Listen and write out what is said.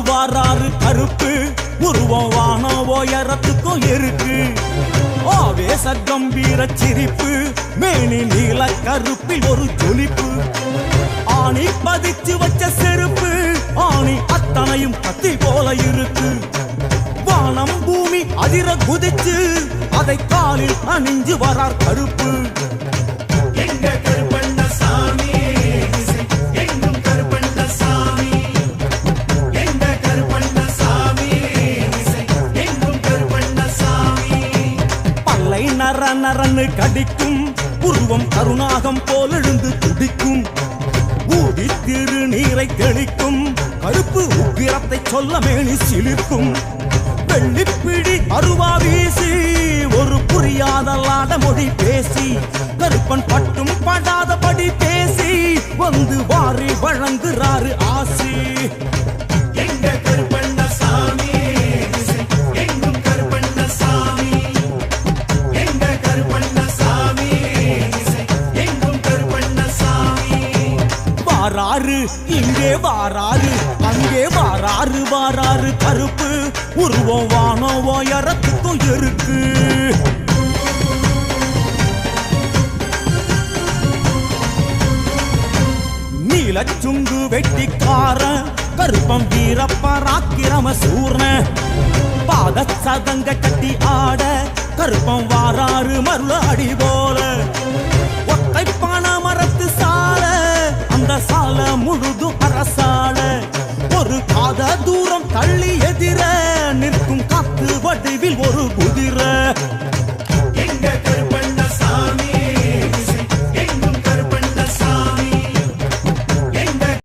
வாராறு கருப்பு உருவம் வான உயரத்துக்கும் இருக்கு ஆவேச கம்பீர சிரிப்பு மேனி நீல கருப்பில் ஒரு துளிப்பு. ஆணி பதிச்சு வச்ச செருப்பு ஆணி அத்தனையும் கத்தி போல இருக்கு. வானம் பூமி அதிர குதிச்சு அதை காலில் அணிஞ்சு வரார் கருப்பு. நரன்னு கடிக்கும். உருவம் கருணாகம் போல் எழுந்து துடிக்கும். ஊதி திருநீரை தெளிக்கும். கருப்பு உக்கிரத்தை சொல்ல மேனி சிலிர்க்கும். வெள்ளிப்பிடி அருவா வீசி ஒரு புரியாதல்லாத மொழி பேசி. கருப்பன் பட்டும் படாதபடி பேசி வந்து வாரி வழங்குறாரு ஆசை. வாராரு இங்கே வாராரு அங்கே வாராரு வாராரு கருப்பு. உருவம் வானம் உயரத்துக்கும் இருக்கு. நீலச்சுங்கு வெட்டிக்காரன் கருப்பம் வீரப்பராக்கிரம சூர்ண பாத சதங்க கட்டி ஆட கருப்பம் வாராறு மருளாடி போல. அரசாள. ஒரு காத தூரம் தள்ளி